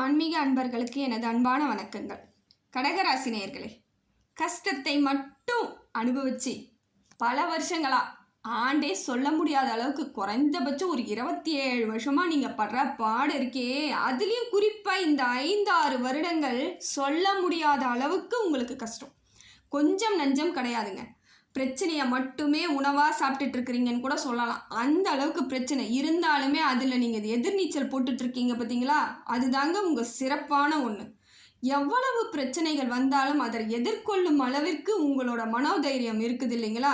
ஆன்மீக அன்பர்களுக்கு எனது அன்பான வணக்கங்கள். கடகராசி நேயர்களே கஷ்டத்தை மட்டும் அனுபவிச்சு பல வருஷங்களா ஆண்டே சொல்ல முடியாத அளவுக்கு குறைந்தபட்சம் ஒரு இருபத்தி ஏழு வருஷமா நீங்க படுற பாடு இருக்கே. அதுலேயும் குறிப்பா இந்த ஐந்தாறு வருடங்கள் சொல்ல முடியாத அளவுக்கு உங்களுக்கு கஷ்டம். கொஞ்சம் நஞ்சம் கிடையாதுங்க. பிரச்சனையை மட்டுமே உணவாக சாப்பிட்டுட்டு இருக்கிறீங்கன்னு கூட சொல்லலாம். அந்த அளவுக்கு பிரச்சனை. இருந்தாலுமே அதில் நீங்கள் எதிர்நீச்சல் போட்டுட்ருக்கீங்க பார்த்தீங்களா அதுதாங்க உங்கள் சிறப்பான ஒன்று எவ்வளவு பிரச்சனைகள் வந்தாலும் அதை எதிர்கொள்ளும் அளவிற்கு உங்களோட மனோதைரியம் இருக்குது இல்லைங்களா?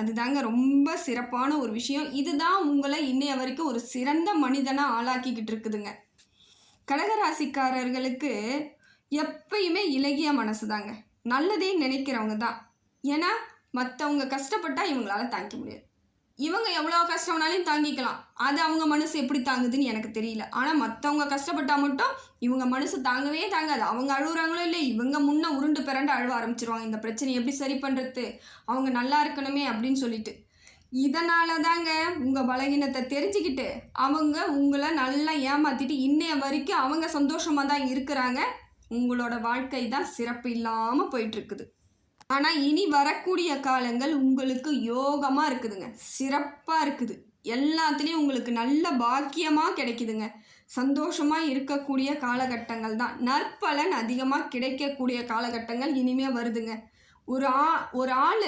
அதுதாங்க ரொம்ப சிறப்பான ஒரு விஷயம். இதுதான் உங்களை இன்னைய வரைக்கும் ஒரு சிறந்த மனிதனாக ஆளாக்கிக்கிட்டு இருக்குதுங்க கடகராசிக்காரர்களுக்கு எப்பயுமே இலகிய மனசு தாங்க நல்லதே நினைக்கிறவங்க தான். ஏன்னா மற்றவங்க கஷ்டப்பட்டால் இவங்களால தாங்கிக்க முடியாது. இவங்க எவ்வளோ கஷ்டம்னாலும் தாங்கிக்கலாம். அது அவங்க மனசு எப்படி தாங்குதுன்னு எனக்கு தெரியல. ஆனால் மற்றவங்க கஷ்டப்பட்டால் மட்டும் இவங்க மனசு தாங்கவே தாங்காது. அவங்க அழுகுறாங்களோ இல்லை இவங்க முன்னே உருண்டு பிறண்டு அழுவ ஆரம்பிச்சிருவாங்க. இந்த பிரச்சனையை எப்படி சரி பண்ணுறது அவங்க நல்லா இருக்கணுமே அப்படின்னு சொல்லிட்டு. இதனால தாங்க உங்கள் பலகீனத்தை தெரிஞ்சுக்கிட்டு அவங்க உங்களை நல்லா ஏமாற்றிட்டு இன்னைய வரைக்கும் அவங்க சந்தோஷமாக தான் இருக்கிறாங்க. உங்களோட வாழ்க்கை தான் சிறப்பு இல்லாமல் போயிட்டுருக்குது ஆனால் இனி வரக்கூடிய காலங்கள் உங்களுக்கு யோகமாக இருக்குதுங்க. சிறப்பாக இருக்குது. எல்லாத்துலேயும் உங்களுக்கு நல்ல பாக்கியமாக கிடைக்குதுங்க. சந்தோஷமாக இருக்கக்கூடிய காலகட்டங்கள் தான். நற்பலன் அதிகமாக கிடைக்கக்கூடிய காலகட்டங்கள் இனிமே வருதுங்க. ஒரு ஆ ஒரு ஆள்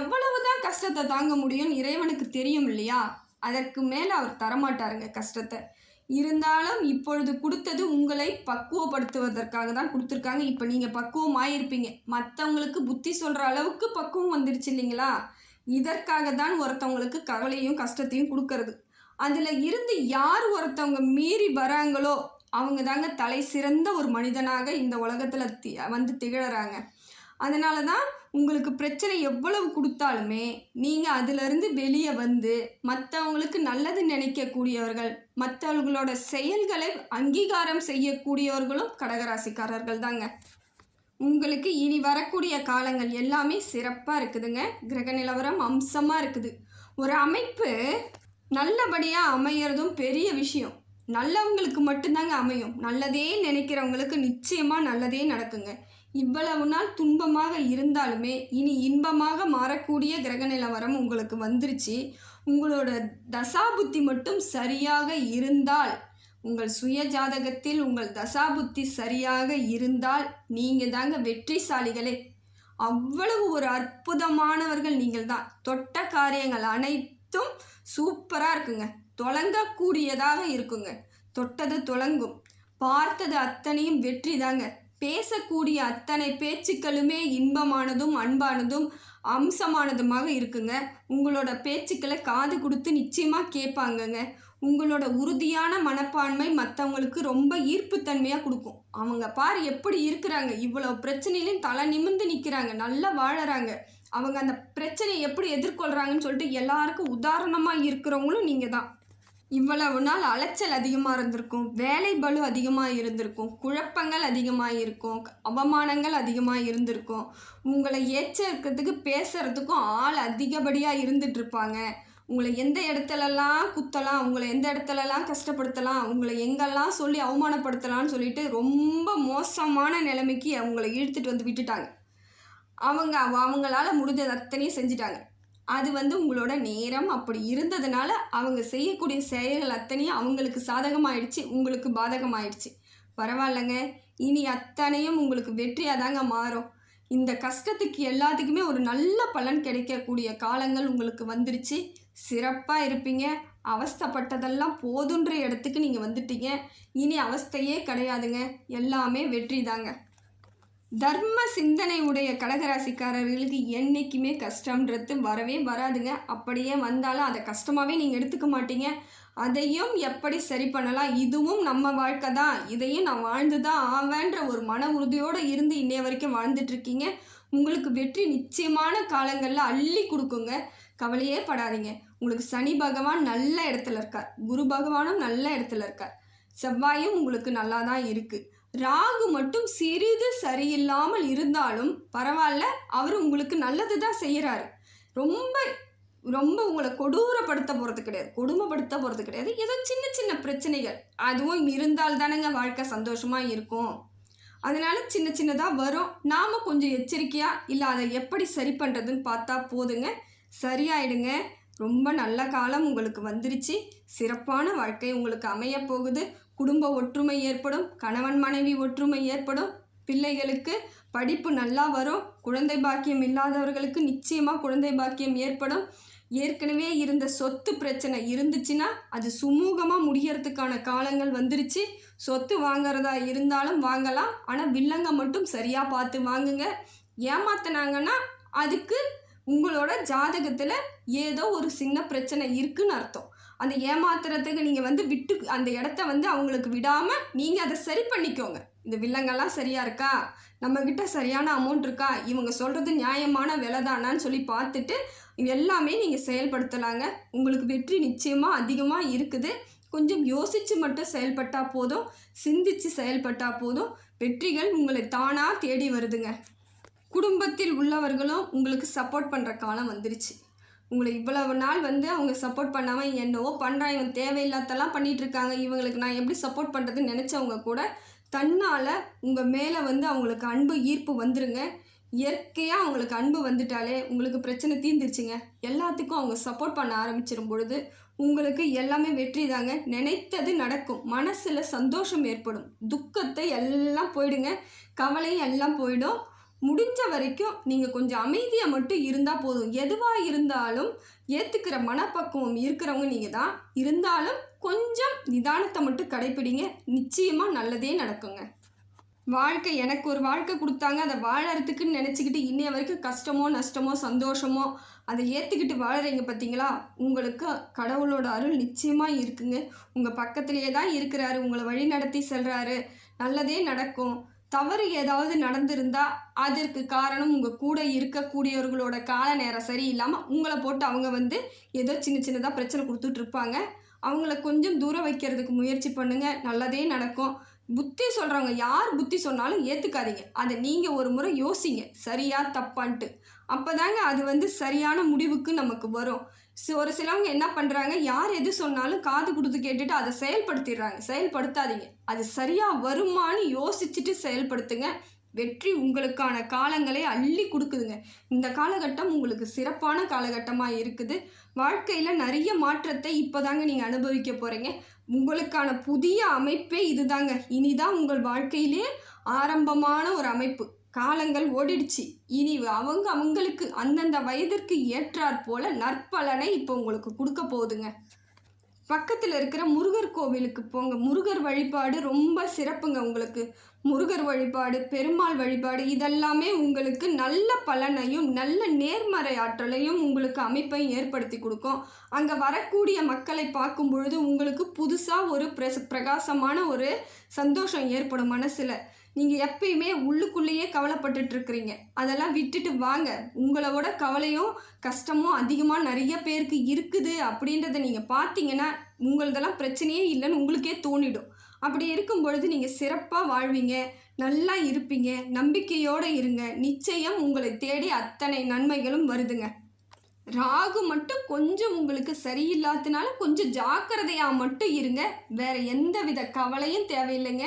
எவ்வளவு தான் கஷ்டத்தை தாங்க முடியும்னு இறைவனுக்கு தெரியும் இல்லையா? அதற்கு மேலே அவர் தரமாட்டாருங்க கஷ்டத்தை. இருந்தாலும் இப்பொழுது கொடுத்தது உங்களை பக்குவப்படுத்துவதற்காக தான் கொடுத்துருக்காங்க. இப்போ நீங்கள் பக்குவம் ஆயிருப்பீங்க மற்றவங்களுக்கு புத்தி சொல்கிற அளவுக்கு பக்குவம் வந்துருச்சு இல்லைங்களா? இதற்காக தான் ஒருத்தவங்களுக்கு கவலையும் கஷ்டத்தையும் கொடுக்கறது. அதில் இருந்து யார் ஒருத்தவங்க மீறி வராங்களோ அவங்க தாங்க தலை சிறந்த ஒரு மனிதனாக இந்த உலகத்தில் தி வந்து திகழறாங்க. அதனால தான் உங்களுக்கு பிரச்சனை எவ்வளவு கொடுத்தாலுமே நீங்கள் அதிலிருந்து வெளியே வந்து மற்றவங்களுக்கு நல்லது நினைக்கக்கூடியவர்கள் மற்றவர்களோட செயல்களை அங்கீகாரம் செய்யக்கூடியவர்களும் கடகராசிக்காரர்கள் தாங்க. உங்களுக்கு இனி வரக்கூடிய காலங்கள் எல்லாமே சிறப்பாக இருக்குதுங்க. கிரக நிலவரம் அம்சமாக இருக்குது. ஒரு அமைப்பு நல்லபடியாக அமையிறதும் பெரிய விஷயம். நல்லவங்களுக்கு மட்டும்தாங்க அமையும். நல்லதே நினைக்கிறவங்களுக்கு நிச்சயமாக நல்லதே நடக்குங்க. இவ்வளவு நாள் துன்பமாக இருந்தாலுமே இனி இன்பமாக மாறக்கூடிய கிரக நிலவரம் உங்களுக்கு வந்துருச்சு. உங்களோட தசாபுத்தி மட்டும் சரியாக இருந்தால் உங்கள் சுய ஜாதகத்தில் உங்கள் தசாபுத்தி சரியாக இருந்தால் நீங்கள் தாங்க வெற்றிசாலிகளே. அவ்வளவு ஒரு அற்புதமானவர்கள் நீங்கள் தான். தொட்ட காரியங்கள் அனைத்தும் சூப்பராக இருக்குங்க. தொடங்கக்கூடியதாக இருக்குங்க. தொட்டது தொடங்கும். பார்த்தது அத்தனையும் வெற்றி தாங்க பேசக்கூடிய அத்தனை பேச்சுக்களுமே இன்பமானதும் அன்பானதும் அம்சமானதுமாக இருக்குங்க. உங்களோட பேச்சுக்களை காது கொடுத்து நிச்சயமாக கேட்பாங்கங்க. உங்களோட உறுதியான மனப்பான்மை மற்றவங்களுக்கு ரொம்ப ஈர்ப்புத்தன்மையாக கொடுக்கும். அவங்க பார் எப்படி இருக்கிறாங்க. இவ்வளோ பிரச்சனையிலையும் தலை நிமிர்ந்து நிற்கிறாங்க நல்லா வாழறாங்க. அவங்க அந்த பிரச்சனையை எப்படி எதிர்கொள்கிறாங்கன்னு சொல்லிட்டு எல்லாருக்கும் உதாரணமாக இருக்கிறவங்களும் நீங்கள் தான் இவ்வளவு நாள் அலைச்சல் அதிகமாக இருந்திருக்கும் வேலை பலு அதிகமாக இருந்திருக்கும் குழப்பங்கள் அதிகமாக இருக்கும் அவமானங்கள் அதிகமாக இருந்திருக்கும். உங்களை ஏச்சிருக்கிறதுக்கு பேசுகிறதுக்கும் ஆள் அதிகப்படியாக இருந்துகிட்ருப்பாங்க உங்களை எந்த இடத்துலலாம் குத்தலாம் உங்களை எந்த இடத்துலலாம் கஷ்டப்படுத்தலாம் உங்களை எங்கெல்லாம் சொல்லி அவமானப்படுத்தலாம்னு சொல்லிட்டு ரொம்ப மோசமான நிலைமைக்கு அவங்கள இழுத்துட்டு வந்து விட்டுட்டாங்க. அவங்க அவங்களால முடிஞ்சது அத்தனையும் செஞ்சுட்டாங்க. அது வந்து உங்களோட நேரம் அப்படி இருந்ததுனால அவங்க செய்யக்கூடிய செயல்கள் அத்தனையும் அவங்களுக்கு சாதகமாயிடுச்சு உங்களுக்கு பாதகமாயிடுச்சு. பரவாயில்லைங்க. இனி அத்தனையும் உங்களுக்கு வெற்றியாக தாங்க மாறும். இந்த கஷ்டத்துக்கு எல்லாத்துக்குமே ஒரு நல்ல பலன் கிடைக்கக்கூடிய காலங்கள் உங்களுக்கு வந்துருச்சு. சிறப்பாக இருப்பீங்க. அவஸ்தைப்பட்டதெல்லாம் போதுன்ற இடத்துக்கு நீங்கள் வந்துட்டீங்க. இனி அவஸ்தையே கிடையாதுங்க. எல்லாமே வெற்றி தாங்க. தர்ம சிந்தனை உடைய கடகராசிக்காரர்களுக்கு என்றைக்குமே கஷ்டம்ன்றது வரவே வராதுங்க. அப்படியே வந்தாலும் அதை கஷ்டமாகவே நீங்கள் எடுத்துக்க மாட்டீங்க. அதையும் எப்படி சரி பண்ணலாம்? இதுவும் நம்ம வாழ்க்கை தான். இதையும் நான் வாழ்ந்து தான் ஆவேன்ற ஒரு மன உறுதியோடு இருந்து இன்னைய வரைக்கும் வாழ்ந்துட்டு இருக்கீங்க. உங்களுக்கு வெற்றி நிச்சயமான காலங்களில் அள்ளி கொடுக்குங்க. கவலையே படாதீங்க. உங்களுக்கு சனி பகவான் நல்ல இடத்துல இருக்கார். குரு பகவானும் நல்ல இடத்துல இருக்கார். செவ்வாயும் உங்களுக்கு நல்லா தான் இருக்குது ராகு மட்டும் சிறிது சரியில்லாமல் இருந்தாலும் பரவாயில்ல அவர் உங்களுக்கு நல்லது தான் செய்கிறாரு ரொம்ப ரொம்ப உங்களை கொடூரப்படுத்த போகிறது கிடையாது. கொடுமைப்படுத்த போகிறது கிடையாது. ஏதோ சின்ன சின்ன பிரச்சனைகள். அதுவும் இருந்தால் தானேங்க வாழ்க்கை சந்தோஷமாக இருக்கும். அதனால சின்ன சின்னதாக வரும். நாம் கொஞ்சம் எச்சரிக்கையாக இல்லை அதை எப்படி சரி பண்ணுறதுன்னு பார்த்தா போதுங்க. சரியாயிடுங்க. ரொம்ப நல்ல காலம் உங்களுக்கு வந்துருச்சு. சிறப்பான வாழ்க்கை உங்களுக்கு அமைய போகுது. குடும்ப ஒற்றுமை ஏற்படும். கணவன் மனைவி ஒற்றுமை ஏற்படும். பிள்ளைகளுக்கு படிப்பு நல்லா வரும். குழந்தை பாக்கியம் இல்லாதவர்களுக்கு நிச்சயமாக குழந்தை பாக்கியம் ஏற்படும். ஏற்கனவே இருந்த சொத்து பிரச்சனை இருந்துச்சுன்னா அது சுமூகமாக முடியறதுக்கான காலங்கள் வந்துருச்சு. சொத்து வாங்குறதா இருந்தாலும் வாங்கலாம். ஆனால் வில்லங்க மட்டும் சரியாக பார்த்து வாங்குங்க. ஏமாத்தினாங்கன்னா அதுக்கு உங்களோட ஜாதகத்தில் ஏதோ ஒரு சின்ன பிரச்சனை இருக்குன்னு அர்த்தம். அந்த ஏமாத்துறதுக்கு நீங்கள் வந்து விட்டு அந்த இடத்த வந்து அவங்களுக்கு விடாமல் நீங்கள் அதை சரி பண்ணிக்கோங்க. இந்த வில்லங்கெல்லாம் சரியாக இருக்கா? நம்மக்கிட்ட சரியான அமௌண்ட் இருக்கா? இவங்க சொல்கிறது நியாயமான விலை தானான்னு சொல்லி பார்த்துட்டு இது எல்லாமே நீங்கள் செயல்படுத்தலாங்க. உங்களுக்கு வெற்றி நிச்சயமாக அதிகமாக இருக்குது. கொஞ்சம் யோசித்து மட்டும் செயல்பட்டால் போதும். சிந்திச்சு செயல்பட்டால் போதும். வெற்றிகள் உங்களை தானாக தேடி வருதுங்க. குடும்பத்தில் உள்ளவர்களும் உங்களுக்கு சப்போர்ட் பண்ணுற காலம் வந்துருச்சு. உங்களை இவ்வளவு நாள் வந்து அவங்க சப்போர்ட் பண்ணாமல் என்னவோ பண்ணுறாங்க இவன் தேவையில்லாதெல்லாம் பண்ணிகிட்ருக்காங்க இவங்களுக்கு நான் எப்படி சப்போர்ட் பண்ணுறதுன்னு நினச்சவங்க கூட தன்னால் உங்கள் மேலே வந்து அவங்களுக்கு அன்பு ஈர்ப்பு வந்துருங்க. இயற்கையாக அவங்களுக்கு அன்பு வந்துட்டாலே உங்களுக்கு பிரச்சனை தீர்ந்துருச்சுங்க. எல்லாத்துக்கும் அவங்க சப்போர்ட் பண்ண ஆரம்பிச்சிடும் பொழுது உங்களுக்கு எல்லாமே வெற்றி தாங்க. நினைத்தது நடக்கும். மனசில் சந்தோஷம் ஏற்படும். துக்கத்தை எல்லாம் போயிடுங்க. கவலையும் எல்லாம் போயிடும். முடிஞ்ச வரைக்கும் நீங்கள் கொஞ்சம் அமைதியாக மட்டும் இருந்தால் போதும். எதுவாக இருந்தாலும் ஏற்றுக்கிற மனப்பக்குவம் இருக்கிறவங்க நீங்கள் தான். இருந்தாலும் கொஞ்சம் நிதானத்தை மட்டும் கடைப்பிடிங்க. நிச்சயமாக நல்லதே நடக்குங்க. வாழ்க்கை எனக்கு ஒரு வாழ்க்கை கொடுத்தாங்க. அதை வாழறதுக்குன்னு நினச்சிக்கிட்டு இன்னைய வரைக்கும் கஷ்டமோ நஷ்டமோ சந்தோஷமோ அதை ஏற்றுக்கிட்டு வாழறீங்க பார்த்தீங்களா உங்களுக்கு கடவுளோட அருள் நிச்சயமாக இருக்குங்க. உங்கள் பக்கத்துலேயே தான் இருக்கிறாரு. உங்களை வழி நடத்தி செல்கிறாரு நல்லதே நடக்கும். தவறு ஏதாவது நடந்திருந்தா அதற்கு காரணம் உங்கள் கூட இருக்கக்கூடியவர்களோட கால நேரம் சரியில்லாமல் உங்களை போட்டு அவங்க வந்து ஏதோ சின்ன சின்னதாக பிரச்சனை கொடுத்துட்டு இருப்பாங்க. அவங்கள கொஞ்சம் தூரம் வைக்கிறதுக்கு முயற்சி பண்ணுங்கள் நல்லதே நடக்கும். புத்தி சொல்கிறவங்க யார் புத்தி சொன்னாலும் ஏற்றுக்காதீங்க அதை நீங்கள் ஒரு முறை யோசிங்க. சரியா தப்பான்ட்டு. அப்போ தாங்க அது வந்து சரியான முடிவுக்கு நமக்கு வரும். ஒரு சிலவங்க என்ன பண்ணுறாங்க யார் எது சொன்னாலும் காது கொடுத்து கேட்டுட்டு அதை செயல்படுத்திடுறாங்க. செயல்படுத்தாதீங்க. அது சரியாக வருமான்னு யோசிச்சுட்டு செயல்படுத்துங்க. வெற்றி உங்களுக்கான காலங்களை அள்ளி கொடுக்குதுங்க. இந்த காலகட்டம் உங்களுக்கு சிறப்பான காலகட்டமாக இருக்குது. வாழ்க்கையில் நிறைய மாற்றத்தை இப்போ தாங்க நீங்கள் அனுபவிக்க போகிறீங்க உங்களுக்கான புதிய அமைப்பே இதுதாங்க. இனிதான் உங்கள் வாழ்க்கையிலே ஆரம்பமான ஒரு அமைப்பு. காலங்கள் ஓடிடுச்சு. இனி அவங்க அவங்களுக்கு அந்தந்த வயதிற்கு ஏற்றாற் போல நற்பலனை இப்போ உங்களுக்கு கொடுக்க போகுதுங்க. பக்கத்தில் இருக்கிற முருகர் கோவிலுக்கு போங்க. முருகர் வழிபாடு ரொம்ப சிறப்புங்க உங்களுக்கு. முருகர் வழிபாடு பெருமாள் வழிபாடு இதெல்லாமே உங்களுக்கு நல்ல பலனையும் நல்ல நேர்மறை ஆற்றலையும் உங்களுக்கு அமைப்பையும் ஏற்படுத்தி கொடுக்கும். அங்கே வரக்கூடிய மக்களை பார்க்கும் பொழுது உங்களுக்கு புதுசாக ஒரு பிரச பிரகாசமான ஒரு சந்தோஷம் ஏற்படும் மனசில். நீங்கள் எப்பயுமே உள்ளுக்குள்ளேயே கவலைப்பட்டுட்டு இருக்கிறீங்க அதெல்லாம் விட்டுட்டு வாங்க. உங்களோட கவலையும் கஷ்டமும் அதிகமாக நிறைய பேருக்கு இருக்குது அப்படின்றத நீங்கள் பார்த்தீங்கன்னா உங்களதெல்லாம் பிரச்சனையே இல்லைன்னு உங்களுக்கே தோணிடும். அப்படி இருக்கும் பொழுது நீங்கள் சிறப்பாக வாழ்வீங்க நல்லா இருப்பீங்க நம்பிக்கையோடு இருங்க. நிச்சயம் உங்களை தேடி அத்தனை நன்மைகளும் வருதுங்க. ராகு மட்டும் கொஞ்சம் உங்களுக்கு சரியில்லாதனால கொஞ்சம் ஜாக்கிரதையாக மட்டும் இருங்க. வேறு எந்த வித கவலையும் தேவையில்லைங்க.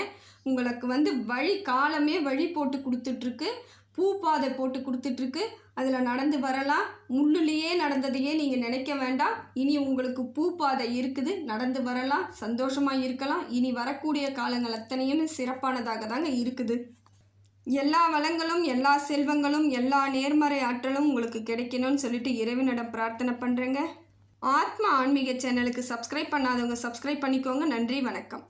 உங்களுக்கு வந்து வழி காலமே வழி போட்டு கொடுத்துட்ருக்கு. பூ பாதை போட்டு கொடுத்துட்ருக்கு. அதில் நடந்து வரலாம். முள்ளுலேயே நடந்ததையே நீங்கள் நினைக்க வேண்டாம். இனி உங்களுக்கு பூ பாதை இருக்குது. நடந்து வரலாம். சந்தோஷமாக இருக்கலாம். இனி வரக்கூடிய காலங்கள் அத்தனையும் சிறப்பானதாக தாங்க இருக்குது. எல்லா வளங்களும் எல்லா செல்வங்களும் எல்லா நேர்மறை ஆற்றலும் உங்களுக்கு கிடைக்கணும்னு சொல்லிட்டு இறைவனிடம் பிரார்த்தனை பண்ணுறேங்க ஆத்மா ஆன்மீக சேனலுக்கு சப்ஸ்கிரைப் பண்ணாதவங்க சப்ஸ்கிரைப் பண்ணிக்கோங்க. நன்றி வணக்கம்.